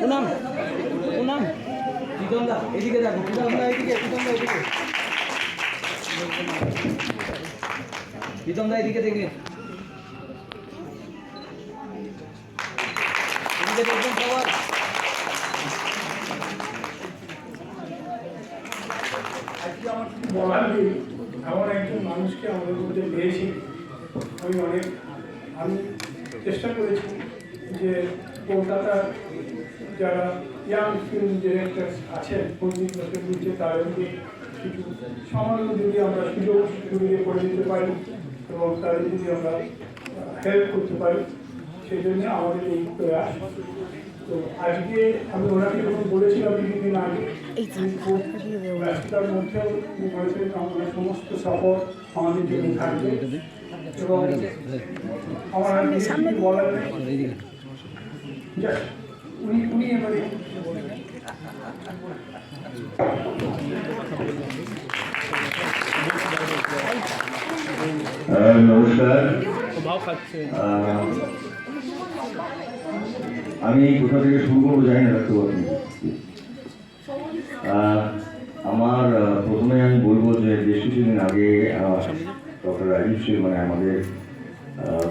পুনাম পুনাম প্রীতম দা এদিকে দেখো প্রীতম দা এদিকে। প্রীতম দা এদিকে প্রীতম দা এদিকে এদিকে দেখবেন সবার বলার নেই। এমন একজন মানুষকে আমাদের মধ্যে পেয়েছি। আমি অনেক আমি চেষ্টা করেছি যে কলকাতার যারা ইয়াং ফিল্ম ডিরেক্টর আছেন পন্ডিত নজরুলকে তাদেরকে কিছু সামান্য যদি আমরা সুযোগ সুবিধে করে দিতে পারি এবং তাদের যদি আমরা হেল্প করতে পারি সেই জন্য আমাদের এই প্রয়াস। তো আজকে আমি ওনাকে যখন বলেছিলাম কিছুদিন আগে ব্যস্ততার মধ্যেও বলেছিলেন আমাদের সমস্ত সাপোর্ট আমাদের জন্য থাকবে। আহ, নমস্কার। আমি কোথা থেকে শুরু করব জানি না আপনি আমার প্রথমে আমি বলব যে বেশ কিছুদিন আগে ডক্টর রাজীব সিং মানে আমাদের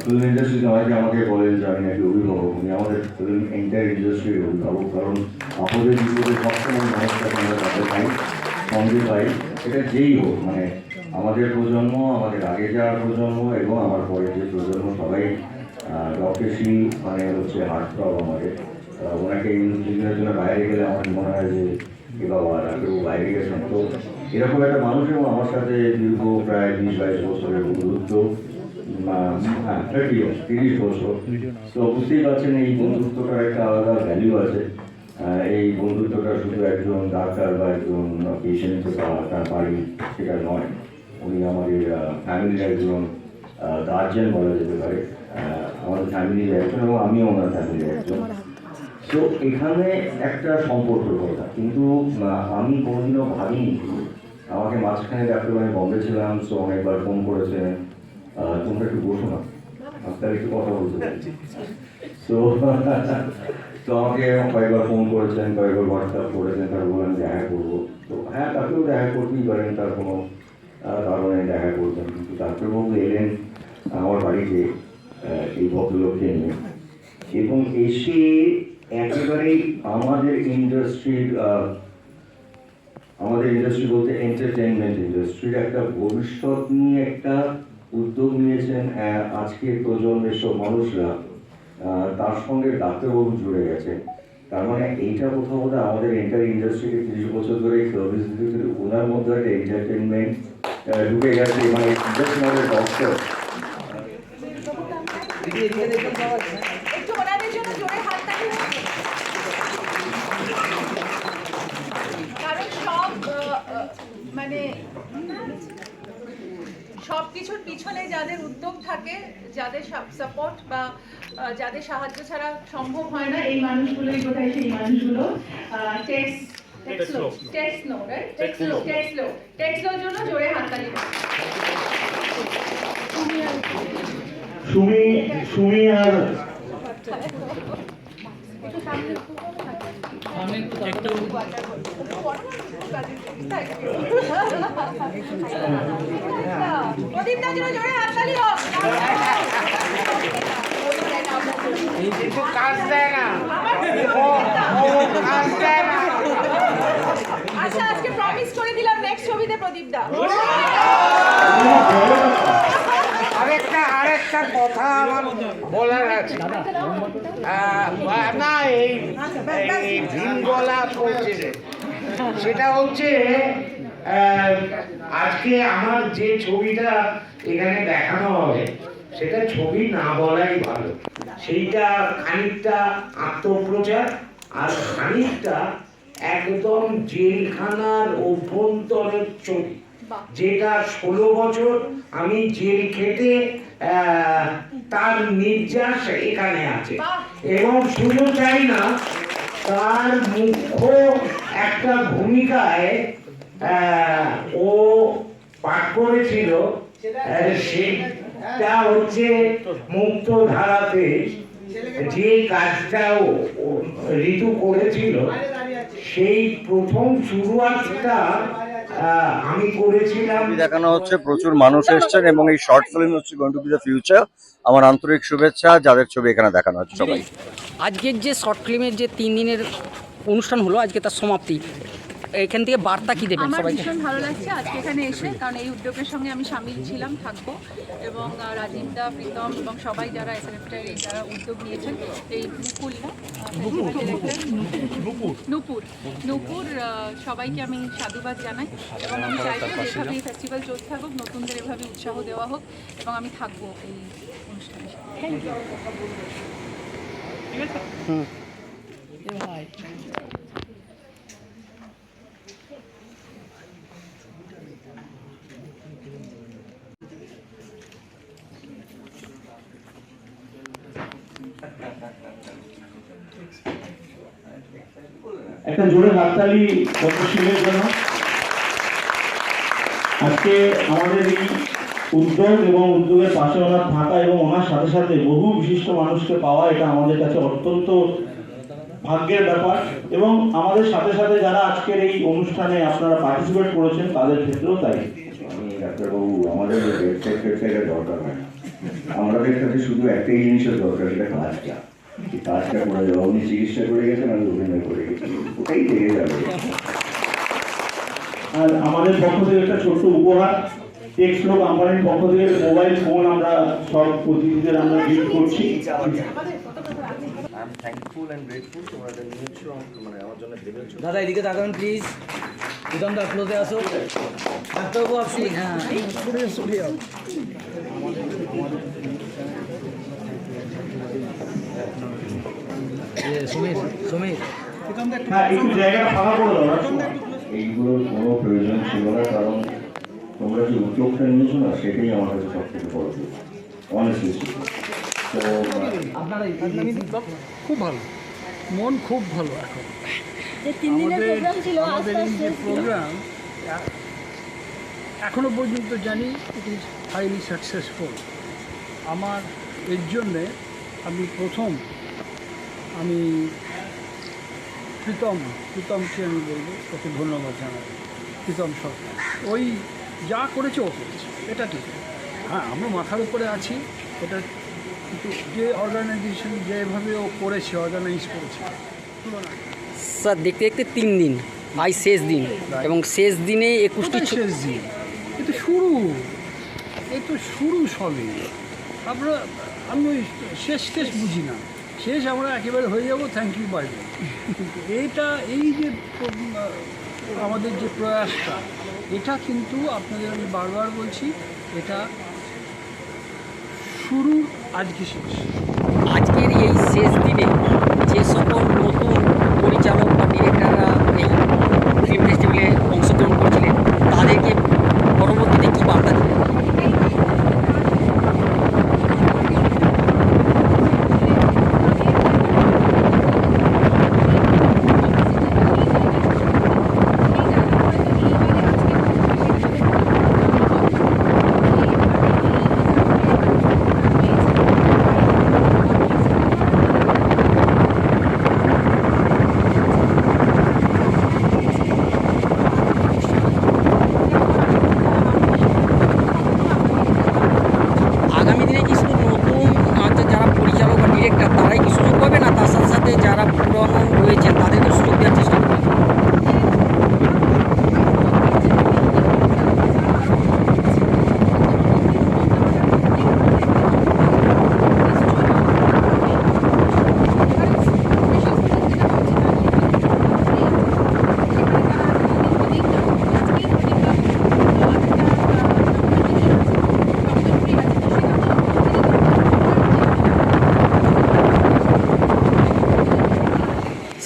ফিল্ম ইন্ডাস্ট্রিতে অনেকে আমাকে বলেন যে আমি নাকি অভিভাবক উনি আমাদের ফিল্ম এন্টায়ার ইন্ডাস্ট্রির অভিভাবক, কারণ আমাদের বিপদে সবসময় মানুষটাকে আমরা তাদের পাই সঙ্গে পাই এটা যেই হোক মানে আমাদের প্রজন্ম, আমাদের আগে যাওয়ার প্রজন্ম এবং আমার পরে যে প্রজন্ম, সবাই ডক্টর সি মানে হচ্ছে হার্ট প্রবলেম আমাদের। ওনাকে ইঞ্জিনিয়ারের জন্য বাইরে গেলে আমার মনে হয় যে, এ বাবা ডাক্তারবাবু বাইরে গেছেন তো। এরকম একটা মানুষ এবং আমার সাথে দীর্ঘ প্রায় বিশ বাইশ বছরের বন্ধুত্ব হ্যাঁ তিরিশ বছর। তো বুঝতেই পারছেন এই বন্ধুত্বটার একটা আলাদা ভ্যালু আছে। এই বন্ধুত্বটা শুধু একজন ডাক্তার বা একজন পেশেন্ট বা তার বাড়ি সেটা নয়, উনি আমাদের ফ্যামিলির একজন গার্জেন বলা যেতে পারে। আমাদের ফ্যামিলির একজন এবং আমিও ওনার ফ্যামিলির একজন। তো এখানে একটা সম্পর্কের কথা। কিন্তু আমি কোনোদিনও ভাবিনি আমাকে মাঝখানে ডাক্তার আমি বম্বে ছিলাম সো অনেকবার ফোন করেছেন তোমরা একটু বসো না। আপনার একটু কথা বলতে তো তো আমাকে কয়েকবার ফোন করেছেন, কয়েকবার হোয়াটসঅ্যাপ করেছেন, তারপর বললেন দেখা করব। তো হ্যাঁ তাকেও দেখা করতেই পারেন, তার কোনো কারণে দেখা করবেন কিন্তু ডাক্তারবাবু এলেন আমার বাড়িতে এই ভদ্রলোককে নিয়ে। এবং এসে একেবারেই আমাদের ইন্ডাস্ট্রির আমাদের ইন্ডাস্ট্রি বলতে এন্টারটেনমেন্ট ইন্ডাস্ট্রির একটা ভবিষ্যৎ নিয়ে একটা উদ্যোগ নিয়েছেন আজকের প্রজন্মের সব মানুষরা। তার সঙ্গে ডাক্তারবাবু জুড়ে গেছে তার মানে এইটা কোথাও বোধ আমাদের এন্টার ইন্ডাস্ট্রিকে তিরিশ বছর ধরে ওনার মধ্যে একটা এন্টারটেনমেন্ট ঢুকে গেছে। মানে নট ডক্টর দিদি এদিকে দেখবেন সবার একটু ওনাদের জন্য জোরে হাততালি হোক। কারণ সব আহ, আহ, মানে সব কিছুর পিছনে যাদের উদ্যোগ থাকে যাদের সাপোর্ট বা যাদের সাহায্য ছাড়া সম্ভব হয় না এই মানুষগুলোই বোধহয় সেই মানুষগুলো জন্য জোরে হাততালি সুমি সুমি আর কাজ দেয় না আচ্ছা আজকে প্রমিস করে দিলাম নেক্সট ছবিতে প্রদীপদা। আরেকটা আরেকটা কথা আমার বলার আছে। না এই এই ভিমগলা সেটা হচ্ছে আজকে আমার যে ছবিটা এখানে দেখানো হবে সেটা ছবি না বলাই ভালো। সেইটা খানিকটা আত্মপ্রচার আর খানিকটা একদম জেলখানার অভ্যন্তরের ছবি। যেটা ষোলো বছর আমি জেল খেটে তার নির্যাস এখানে আছে। এবং শুধু চাই না তার মুখ্য একটা ভূমিকায় ও পাঠ করেছিল সেটা হচ্ছে মুক্ত ধারাতে যে কাজটা ও- ও- ঋতু করেছিল সেই প্রথম শুরুয়াতটা আমি করেছিলাম। দেখানো হচ্ছে প্রচুর মানুষ এসছেন এবং এই শর্ট ফিল্ম হচ্ছে going to be the future আমার আন্তরিক শুভেচ্ছা যাদের ছবি এখানে দেখানো হচ্ছে সবাই। আজকের যে শর্ট ফিল্মের যে তিন দিনের অনুষ্ঠান হলো আজকে তার সমাপ্তি। এখান থেকে বার্তা কি দেবেন আমার ভীষণ ভালো লাগছে আজকে এখানে এসে কারণ এই উদ্যোগের সঙ্গে আমি সামিল ছিলাম থাকব। এবং আহ, রাজীব দা প্রীতম এবং সবাই যারা এসএফটার এই যারা উদ্যোগ নিয়েছেন এই মুকুল নুপুর নুপুর সবাইকে আমি সাধুবাদ জানাই। এবং আমি চাইব যে এভাবে এই ফেস্টিভ্যাল চলতে থাকুক নতুনদের এভাবে উৎসাহ দেওয়া হোক এবং আমি থাকব এই অনুষ্ঠানে। থ্যাংক ইউ একটা জোরে হাততালি পদ্মশীলের জন্য। আজকে আমাদের এই উদ্যোগ এবং উদ্যোগের পাশে ওনার থাকা এবং ওনার সাথে সাথে বহু বিশিষ্ট মানুষকে পাওয়া এটা আমাদের কাছে অত্যন্ত ভাগ্যের ব্যাপার। এবং আমাদের সাথে সাথে যারা আজকের এই অনুষ্ঠানে আপনারা পার্টিসিপেট করেছেন, তাদের ক্ষেত্রেও তাই। ডাক্তারবাবু, আমাদের ওয়েবসাইট ওয়েবসাইটের দরকার হয়। আমাদের কাছে শুধু একটাই জিনিসের দরকার, সেটা কাজটা। কাজটা করে যাওয়া উনি চিকিৎসা করে গেছেন আমি অভিনয় করে গেছি ওটাই থেকে যাবে আর আমাদের পক্ষ থেকে একটা ছোট্ট উপহার টেক্সলো কোম্পানির পক্ষ থেকে মোবাইল ফোন আমরা সব অতিথিদের আমরা গিফট করছি। মানে আমার জন্য ভেবেছো দাদা এদিকে তাকান প্লিজ প্রীতম দা ক্লোজে আসো ডাক্তারবাবু আপনি হ্যাঁ। সমীর সমীর। হ্যাঁ এইগুলোর কোনো প্রয়োজন ছিল না কারণ তোমরা যে উদ্যোগটা নিয়েছো না সেটাই আমার কাছে সব থেকে বড় অনেস্টলি তো খুব ভালো। মন খুব ভালো এখন। যে আমাদের আমাদের যে প্রোগ্রাম এখনও পর্যন্ত জানি ইট ইজ হাইলি সাকসেসফুল আমার এর জন্যে আমি প্রথম আমি প্রীতম প্রীতমকে আমি বলব ওকে ধন্যবাদ জানাই প্রীতম সরকার। ওই যা করেছে ও করেছে এটা ঠিক। হ্যাঁ আমরা মাথার উপরে আছি এটা কিন্তু যে অর্গানাইজেশন যেভাবে ও করেছে অর্গানাইজ করেছে স্যার দেখতে দেখতে তিন দিন আজ শেষ দিন এবং শেষ দিনে একুশটি শেষ দিন? এ তো শুরু। এ তো শুরু সবই আমরা আমি ওই শেষ শেষ বুঝি না। শেষ আমরা একেবারে হয়ে যাব থ্যাংক ইউ বাই এইটা, এই যে, আমাদের যে প্রয়াসটা, এটা কিন্তু আপনাদের আমি বারবার বলছি, এটা শুরু আজকে শেষ। আজকের এই শেষ দিনে যে সকল নতুন পরিচালক বা ডিরেক্টররা এই ফিল্ম ফেস্টিভ্যালে অংশগ্রহণ করছিলেন তাদেরকে পরবর্তীতে কী বার্তা দেবেন আগামী দিনে কি শুধু নতুন হচ্ছে যারা পরিচালক বা ডিরেক্টর তারাই কি সুযোগ পাবে না তার সাথে সাথে যারা পুরনো রয়েছেন তাদেরকে সুযোগ দেওয়ার চেষ্টা করবে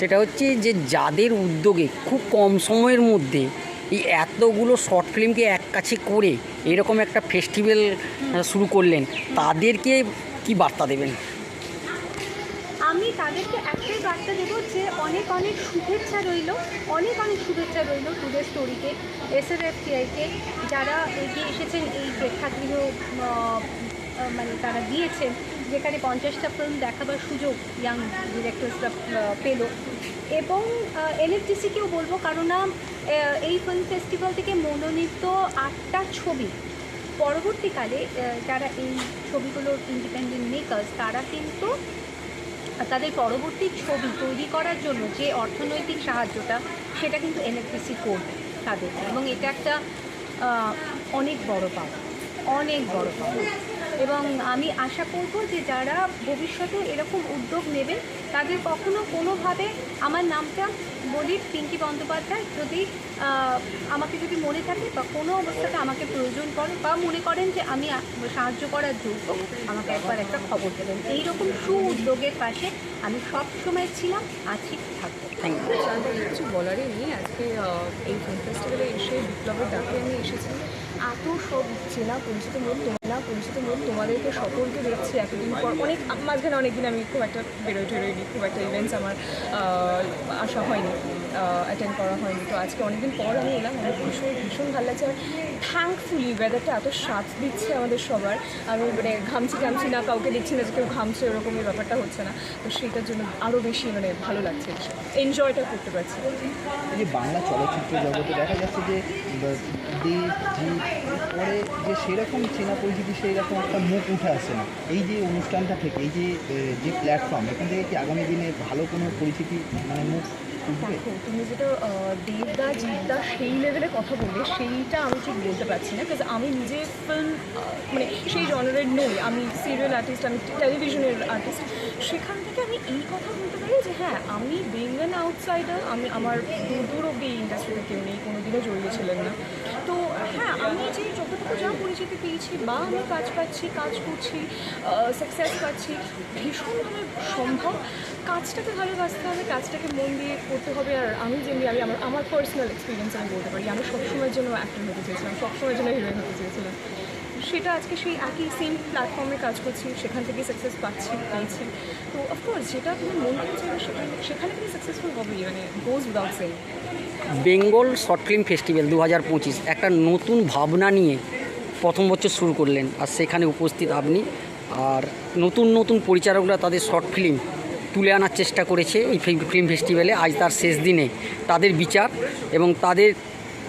সেটা হচ্ছে যে যাদের উদ্যোগে খুব কম সময়ের মধ্যে এই এতগুলো শর্ট ফিল্মকে এক কাছে করে এরকম একটা ফেস্টিভ্যাল শুরু করলেন, তাদেরকে কি বার্তা দেবেন? আমি তাদেরকে একটাই বার্তা দেবো যে অনেক অনেক শুভেচ্ছা রইল, অনেক অনেক শুভেচ্ছা রইল টুডে স্টোরিকে এস এর যারা এগিয়ে এসেছেন এই প্রেক্ষাগৃহ মানে তারা দিয়েছেন। যেখানে পঞ্চাশটা ফিল্ম দেখাবার সুযোগ ইয়াং ডিরেক্টরসরা পেল। এবং এনএফটিসিকেও বলব কারণ না এই ফিল্ম ফেস্টিভ্যাল থেকে মনোনীত আটটা ছবি। পরবর্তীকালে যারা এই ছবিগুলোর ইন্ডিপেন্ডেন্ট মেকার্স তারা কিন্তু, তাদের পরবর্তী ছবি তৈরি করার জন্য যে অর্থনৈতিক সাহায্যটা, সেটা কিন্তু এনএফটিসি করবে তাদের। এবং এটা একটা অনেক বড় পাওয়া অনেক বড় পাওয়া এবং আমি আশা করব যে যারা ভবিষ্যতে এরকম উদ্যোগ নেবেন তাদের কখনো কোনোভাবে আমার নামটা বলি পিঙ্কি বন্দ্যোপাধ্যায় যদি আমাকে যদি মনে থাকে বা কোনো অবস্থাতে আমাকে প্রয়োজন করে বা মনে করেন যে আমি সাহায্য করার যোগ্য, আমাকে একবার একটা খবর দেবেন। এইরকম সু উদ্যোগের পাশে আমি সব সময় ছিলাম, আছি, থাকব। থ্যাংক ইউ তাদের কিছু বলারই নেই। আজকে এই ফিল্ম ফেস্টিভ্যালে এসে বিপ্লবের ডাকে আমি এসেছি। এত সব চেনা পরিচিত মুখ চেনা পরিচিত মুখ তোমাদেরকে সকলকে দেখছি এতদিন পর। অনেক, মাঝখানে অনেকদিন আমি খুব একটা বেরোয় টেরোয়নি খুব একটা ইভেন্টস আমার আশা হয়নি। অ্যাটেন্ড করা হয়নি। তো আজকে অনেকদিন পর আমি এলাম, আমার ভীষণ ভীষণ ভালো লাগছে। আর থ্যাঙ্কফুলি ওয়েদারটা এত সাথ দিচ্ছে আমাদের সবার। আমি মানে ঘামছি ঘামছি না, কাউকে দেখছি না যে কেউ ঘামছে ওরকমই ব্যাপারটা হচ্ছে না। তো সেইটার জন্য আরও বেশি মানে ভালো লাগছে। এনজয়টা করতে পারছি। যে বাংলা চলচ্চিত্র জগতে দেখা যাচ্ছে যে দেব পরে যে সেরকম চেনা পরিচিতি সেই রকম একটা মুখ উঠে আসে না। এই যে অনুষ্ঠানটা থেকে, এই যে যে প্ল্যাটফর্ম এখান থেকে কি আগামী দিনে ভালো কোনো পরিচিতি মানে মুখ দেখো, তুমি যেটা দেবদা জিতদা সেই লেভেলে কথা বললে, সেইটা আমি ঠিক বলতে পারছি না বিকজ আমি নিজে ফিল্ম মানে সেই জনারের নই। আমি সিরিয়াল আর্টিস্ট আমি টেলিভিশনের আর্টিস্ট সেখান থেকে আমি এই কথা পারি যে হ্যাঁ আমি বিং অ্যান আউটসাইডার আমি আমার দূর দূর অব্দি এই ইন্ডাস্ট্রিতে কেউ নেই কোনো দিনও জড়িয়ে ছিলেন না। তো হ্যাঁ আমি যে যতটুকু যা পরিচিতি পেয়েছি বা আমি কাজ পাচ্ছি, কাজ করছি সাকসেস পাচ্ছি, ভীষণভাবে সম্ভব। কাজটাকে ভালোবাসতে হবে, কাজটাকে মন দিয়ে করতে হবে, আর আমি যেমনি আমি আমার আমার পার্সোনাল এক্সপিরিয়েন্স আমি বলতে পারি। আমি সবসময়ের জন্য অ্যাক্টর হতে চেয়েছিলাম, সবসময়ের জন্য হিরোইন হতে চেয়েছিলাম। সেটা আজকে সেই একই সেম প্ল্যাটফর্মে কাজ করছি, সেখান থেকে সাকসেস পাচ্ছি, পেয়েছি। তো অফকোর্স যেটা তুমি মন করে সেখানে সেখানে তুমি সাকসেসফুল হবেই মানে goes without saying Bengal short film festival দু হাজার পঁচিশ একটা নতুন ভাবনা নিয়ে প্রথম বছর শুরু করলেন, আর সেখানে উপস্থিত আপনি। আর নতুন নতুন পরিচালকরা তাদের শর্ট ফিল্ম তুলে আনার চেষ্টা করেছে এই ফিল্ম ফেস্টিভ্যালে আজ তার শেষ দিনে। তাদের বিচার এবং তাদের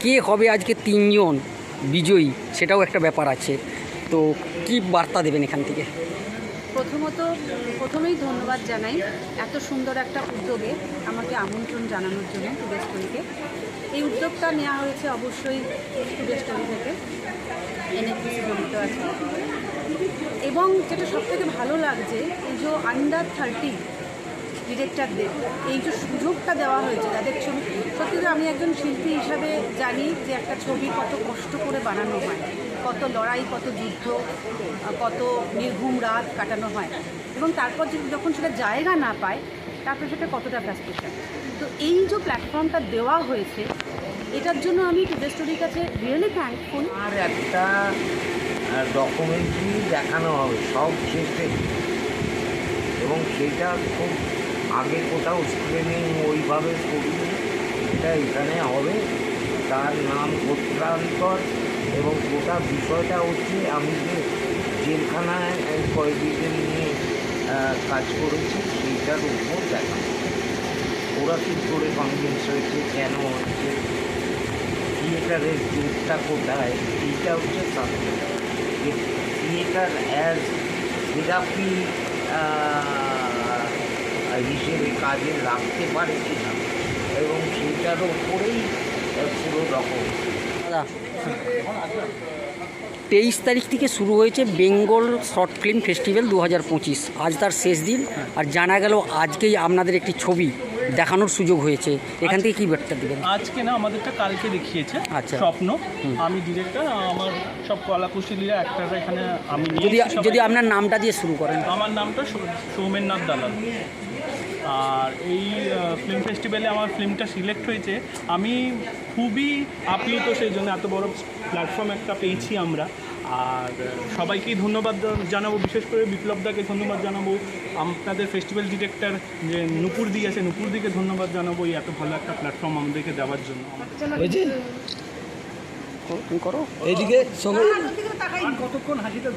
কে হবে আজকে তিনজন বিজয়ী, সেটাও একটা ব্যাপার আছে। তো কি বার্তা দেবেন এখান থেকে? প্রথমত, প্রথমেই ধন্যবাদ জানাই এত সুন্দর একটা উদ্যোগে আমাকে আমন্ত্রণ জানানোর জন্য টুডে স্টোরিকে এই উদ্যোগটা নেওয়া হয়েছে অবশ্যই টুডে স্টোরি থেকে। এনএফপিসি জড়িত আছে। এবং যেটা সবথেকে ভালো লাগছে, এই যে আন্ডার থার্টি ডিরেক্টরদের এই যে সুযোগটা দেওয়া হয়েছে যাদের ছবি সত্যি আমি একজন শিল্পী হিসাবে জানি যে একটা ছবি কত কষ্ট করে বানানো হয়, কত লড়াই, কত যুদ্ধ, কত নির্ঘুম রাত কাটানো হয়। এবং তারপর যখন সেটা জায়গা না পায়, তারপরে সেটা কতটা ফ্রাস্ট্রেশন তো এই যে প্ল্যাটফর্মটা দেওয়া হয়েছে, এটার জন্য আমি টুডে স্টোরির কাছে রিয়েলি থ্যাঙ্কফুল আর একটা ডকুমেন্টারি দেখানো হবে, সব শেষে। এবং সেটা খুব আগে কোথাও স্ক্রিনিং ওইভাবে করিনি। এটা এখানে হবে। তার নাম গোত্রান্তর এবং গোটা বিষয়টা হচ্ছে আমি যে জেলখানায় কয়েকদিন নিয়ে কাজ করেছি, সেইটার উপর দেখা। ওরা কি করে কনভিন্স হয়েছে, কেন হচ্ছে থিয়েটারের জোরটা কোথায়, এইটা হচ্ছে সাবজেক্ট থিয়েটার অ্যাজ থেরাপি হিসেবে কাজে রাখতে পারে কিনা, এবং সেটার ওপরেই পুরো রকম। তেইশ তারিখ থেকে শুরু হয়েছে বেঙ্গল শর্ট ফিল্ম ফেস্টিভ্যাল দু হাজার পঁচিশ। আজ তার শেষ দিন, আর জানা গেল আজকেই আপনাদের একটি ছবি। দেখানোর সুযোগ হয়েছে। এখান থেকে কী বার্তা দেবেন? আজকে না আমাদেরটা কালকে দেখিয়েছে আচ্ছা। স্বপ্ন। আমি ডিরেক্টর আমার সব কলাকুশলীরা অ্যাক্টাররা এখানে আমি যদি যদি আপনার নামটা দিয়ে শুরু করেন। আমার নামটা সৌমেননাথ দালাল। আর এই ফিল্ম ফেস্টিভ্যালে আমার ফিল্মটা সিলেক্ট হয়েছে। আমি খুবই আপ্লুত সেই জন্য এত বড় প্ল্যাটফর্ম একটা পেয়েছি আমরা। আর সবাইকেই ধন্যবাদ জানাব বিশেষ করে বিপ্লবদাকে ধন্যবাদ জানাব আপনাদের ফেস্টিভ্যাল ডিরেক্টর যে নুপুর দি আছে নুপুর দিকে ধন্যবাদ জানাব এই এত ভালো একটা প্ল্যাটফর্ম আমাদেরকে দেওয়ার জন্য করো এইদিকে সবাই কতক্ষণ হাসিটা